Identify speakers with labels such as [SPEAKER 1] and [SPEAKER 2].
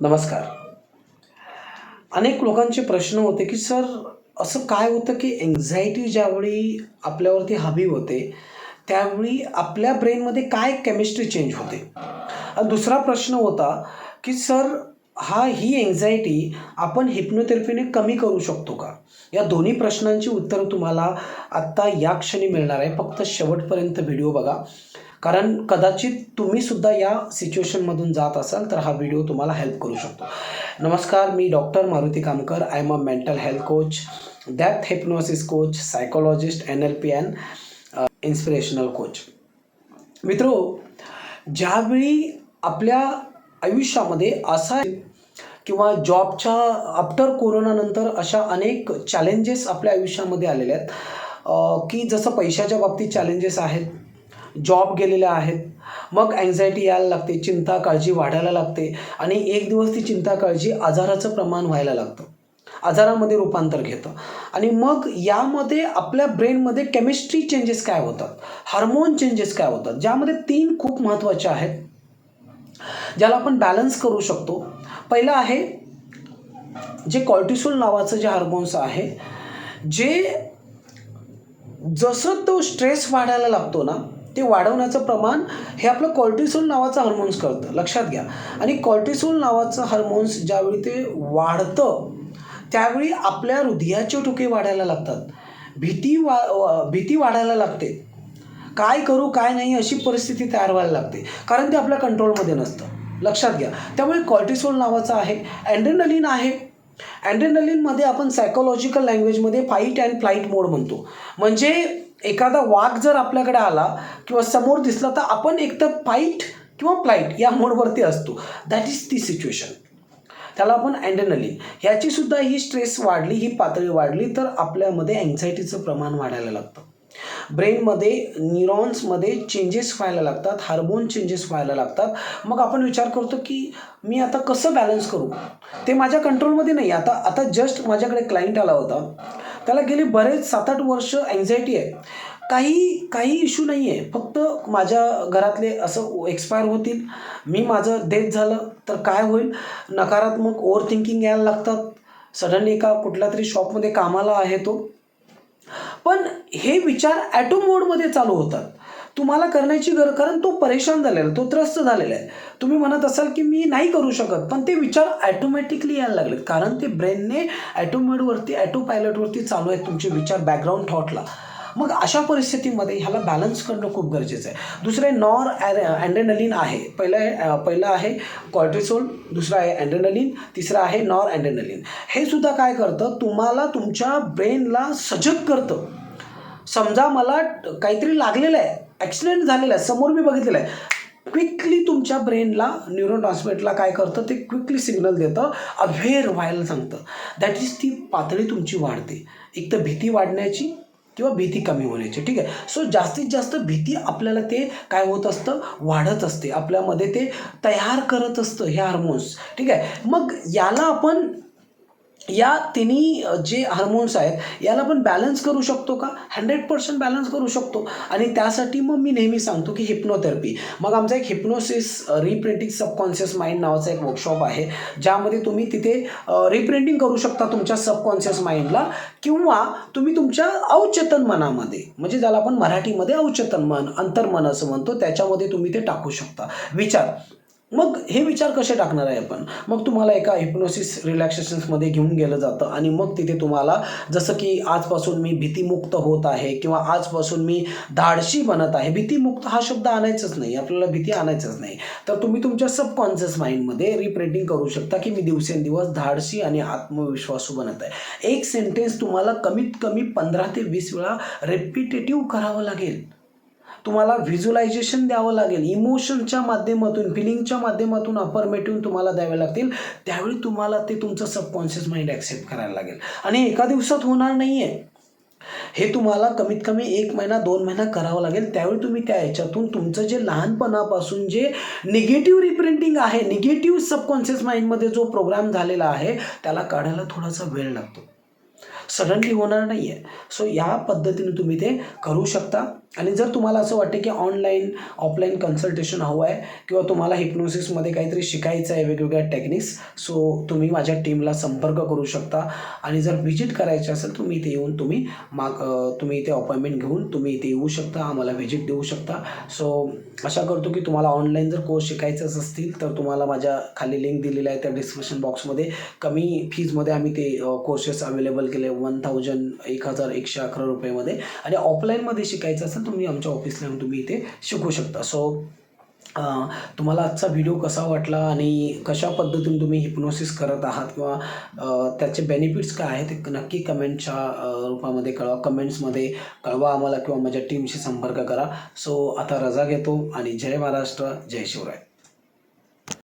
[SPEAKER 1] नमस्कार. अनेक लोकांचे प्रश्न होते की सर असं काय होतं की एन्झायटी ज्यावेळी आपल्यावरती हवी होते त्यावेळी आपल्या ब्रेनमध्ये काय केमिस्ट्री चेंज होते? दुसरा प्रश्न होता की सर हा ही एन्झायटी आपण हिप्नोथेरपीने कमी करू शकतो का? या दोन्ही प्रश्नांची उत्तरं तुम्हाला आत्ता या क्षणी मिळणार आहे. फक्त शेवटपर्यंत व्हिडिओ बघा. कारण कदाचित तुम्ही सुद्धा या सिच्युएशनमधून जात असाल तर हा व्हिडिओ तुम्हाला हेल्प करू शकतो. नमस्कार मी doctor Maruti Kamkar. I am a mental health coach that hypnosis coach psychologist N L P and inspirational coach मित्रो ज्यावेळी आपल्या आयुष्यामध्ये असा किंवा जॉबच्या आफ्टर कोरोनानंतर अशा अनेक चॅलेंजेस आपल्या आयुष्यामध्ये आलेल्या आहेत की जसं पैशाच्या बाबतीत चॅलेंजेस आहेत जॉब गेलेल्या आहेत. मग अँझायटी यायला लागते चिंता काळजी वाढायला लागते आणि एक दिवस ती चिंता काळजी आजाराचं प्रमाण व्हायला लागतं. आजारामध्ये रूपांतर घेतं. आणि मग यामध्ये आपल्या ब्रेनमध्ये केमिस्ट्री चेंजेस काय होतात? हार्मोन चेंजेस काय होतात? ज्यामध्ये तीन खूप महत्त्वाचे आहेत. ज्याला आपण बॅलन्स करू शकतो. पहिलं आहे जे कॉर्टिसोल नावाचं जे हार्मोन्स आहे जे जसं तो स्ट्रेस वाढायला लागतो ना ते वाढवण्याचं प्रमाण हे आपलं कॉर्टिसोल नावाचं हार्मोन्स करतं लक्षात घ्या. आणि कॉर्टिसोल नावाचं हार्मोन्स ज्यावेळी ते वाढतं त्यावेळी आपल्या हृदयाचे ठोके वाढायला लागतात. भीती वा वा- भीती वाढायला लागते. काय करू काय नाही अशी परिस्थिती तयार व्हायला लागते. कारण ते आपल्या कंट्रोलमध्ये नसतं. लक्षात घ्या. त्यामुळे कॉर्टिसोल नावाचं आहे. अँड्रेनलिन आहे. अँड्रेनलिनमध्ये आपण सायकोलॉजिकल लँग्वेजमध्ये फाईट अँड फ्लाईट मोड म्हणतो. म्हणजे एखादा वाघ जर आपल्याकडे आला किंवा समोर दिसला तर आपण एकतर फाईट किंवा फ्लाईट या मोडवरती असतो. दॅट इज ती सिच्युएशन त्याला आपण अँडनली ह्याची सुद्धा ही स्ट्रेस वाढली ही पातळी वाढली तर आपल्यामध्ये अँझायटीचं प्रमाण वाढायला लागतं. ब्रेनमध्ये न्यूरॉन्समध्ये चेंजेस व्हायला लागतात हार्मोन चेंजेस व्हायला लागतात. मग आपण विचार करतो की मी आता कसं बॅलन्स करू? ते माझ्या कंट्रोलमध्ये नाही. आता आता जस्ट माझ्याकडे क्लायंट आला होता. त्याला गेली बरेच सात आठ वर्ष अँझायटी आहे. काही काही इश्यू नाही आहे फक्त माझ्या घरातले असं एक्सपायर होतील. मी माझं डेथ झालं तर काय होईल? नकारात्मक ओव्हर थिंकिंग यायला लागतात. सडनली एका कुठल्या तरी शॉपमध्ये कामाला आहे तो. पण हे विचार ॲटो मोडमध्ये चालू होतात. तुम्हाला करण्याची गरज कारण तो परेशान झालेला आहे, तो त्रस्त झालेला आहे. तुम्ही म्हणत असाल की मी नाही करू शकत पण ते विचार ॲटोमॅटिकली यायला लागलेत. कारण ते ब्रेनने ॲटोमेडवरती ॲटो पायलटवरती चालू आहेत तुमचे विचार बॅकग्राऊंड थॉटला मग अशा परिस्थितीमध्ये ह्याला बॅलन्स करणं खूप गरजेचं आहे. दुसरे नॉर अँड्रेनलिन आहे. पहिलं आहे पहिलं आहे कॉर्टिसोल दुसरं आहे अँड्रेनलिन तिसरं आहे नॉर अँड्रेनलिन हे सुद्धा काय करतं? तुम्हाला तुमच्या ब्रेनला सजग करतं. समजा मला काहीतरी लागलेलं आहे ॲक्सिडेंट झालेला आहे. समोर मी बघितलेलं आहे. क्विकली तुमच्या ब्रेनला न्यूरो ट्रान्समिटला काय करतं? ते क्विकली सिग्नल देतं. अवेअर व्हायला सांगतं. दॅट इज ती पातळी तुमची वाढते. एक तर भीती वाढण्याची किंवा भीती कमी होण्याची. ठीक आहे? सो जास्तीत जास्त भीती आपल्याला ते काय होत असतं? वाढत असते. आपल्यामध्ये ते तयार करत असतं हे हार्मोन्स ठीक आहे? मग याला आपण या तिन्ही जे हार्मोन्स आहेत याला आपण बॅलन्स करू शकतो का? हंड्रेड पर्सेंट बॅलन्स करू शकतो. आणि त्यासाठी मग मी नेहमी सांगतो की हिप्नोथेरपी मग आमचा एक हिप्नोसिस रिप्रिंटिंग सबकॉन्शियस माइंड नावाचा एक वर्कशॉप आहे ज्यामध्ये तुम्ही तिथे रिप्रिंटिंग करू शकता तुमच्या सबकॉन्शियस माइंडला किंवा तुम्ही तुमच्या अवचेतन मनामध्ये म्हणजे ज्याला आपण मराठीमध्ये अवचेतन मन अंतर्मन असं म्हणतो त्याच्यामध्ये तुम्ही ते टाकू शकता. विचार. मग हे विचार कसे टाकणार आहे आपण? मग तुम्हाला एका हिप्नोसिस रिलॅक्सेशन्समध्ये घेऊन गेलं जातं आणि मग तिथे तुम्हाला जसं की आजपासून मी भीतीमुक्त होत आहे किंवा आजपासून मी धाडशी बनत आहे भीतीमुक्त हा शब्द आणायचाच नाही आपल्याला भीती आणायचंच नाही. तर तुम्ही तुमच्या सबकॉन्शियस माइंडमध्ये रिप्रेटिंग करू शकता की मी दिवसेंदिवस धाडशी आणि आत्मविश्वासू बनत आहे. एक सेंटेन्स तुम्हाला कमीत कमी पंधरा ते वीस वेळा रेपिटेटिव्ह करावं लागेल. तुम्हाला व्हिज्युलायझेशन द्यावं लागेल. इमोशनच्या माध्यमातून फिलिंगच्या माध्यमातून अफर्मेटिव्ह तुम्हाला द्यावे लागतील. त्यावेळी तुम्हाला ते तुमचं सबकॉन्शियस माइंड ॲक्सेप्ट करायला लागेल. आणि एका दिवसात होणार नाही आहे हे तुम्हाला कमीत कमी एक महिना दोन महिना करावं लागेल. त्यावेळी तुम्ही त्या ह्याच्यातून तुमचं जे लहानपणापासून जे निगेटिव्ह रिप्रिंटिंग आहे निगेटिव्ह सबकॉन्शियस माइंडमध्ये जो प्रोग्राम झालेला आहे त्याला काढायला थोडासा वेळ लागतो. सडनली होणार नाही आहे सो या पद्धतीने तुम्ही ते करू शकता. आणि जर तुम्हाला असं वाटतं की ऑनलाईन ऑफलाईन कन्सल्टेशन हवं आहे किंवा तुम्हाला हिप्नोसिसमध्ये काहीतरी शिकायचं आहे वेगवेगळ्या टेक्निक्स सो तुम्ही माझ्या टीमला संपर्क करू शकता. आणि जर व्हिजिट करायची असेल तुम्ही इथे येऊन तुम्ही माग तुम्ही इथे अपॉइंटमेंट घेऊन तुम्ही इथे येऊ शकता आम्हाला व्हिजिट देऊ शकता. सो आशा करतो की तुम्हाला ऑनलाईन जर कोर्स शिकायचंच असतील तर तुम्हाला माझ्या खाली लिंक दिलेली आहे त्या डिस्क्रिप्शन बॉक्समध्ये कमी फीजमध्ये आम्ही ते कोर्सेस अवेलेबल केले वन थाउजंड एक हजार एकशे अकरा रुपयेमध्ये आणि ऑफलाईनमध्ये शिकायचं असेल तुम्ही आमच्या ऑफिसला येऊन तुम्ही इथे शिकू शकता. सो तुम्हाला आजचा व्हिडिओ कसा वाटला आणि कशा पद्धतीने तुम्ही हिप्नोसिस करत आहात किंवा त्याचे बेनिफिट्स काय आहेत ते नक्की कमेंटच्या रूपामध्ये कळवा. कमेंट्समध्ये कळवा आम्हाला किंवा माझ्या टीमशी संपर्क करा. सो आता रजा घेतो आणि जय महाराष्ट्र जय शिवराय.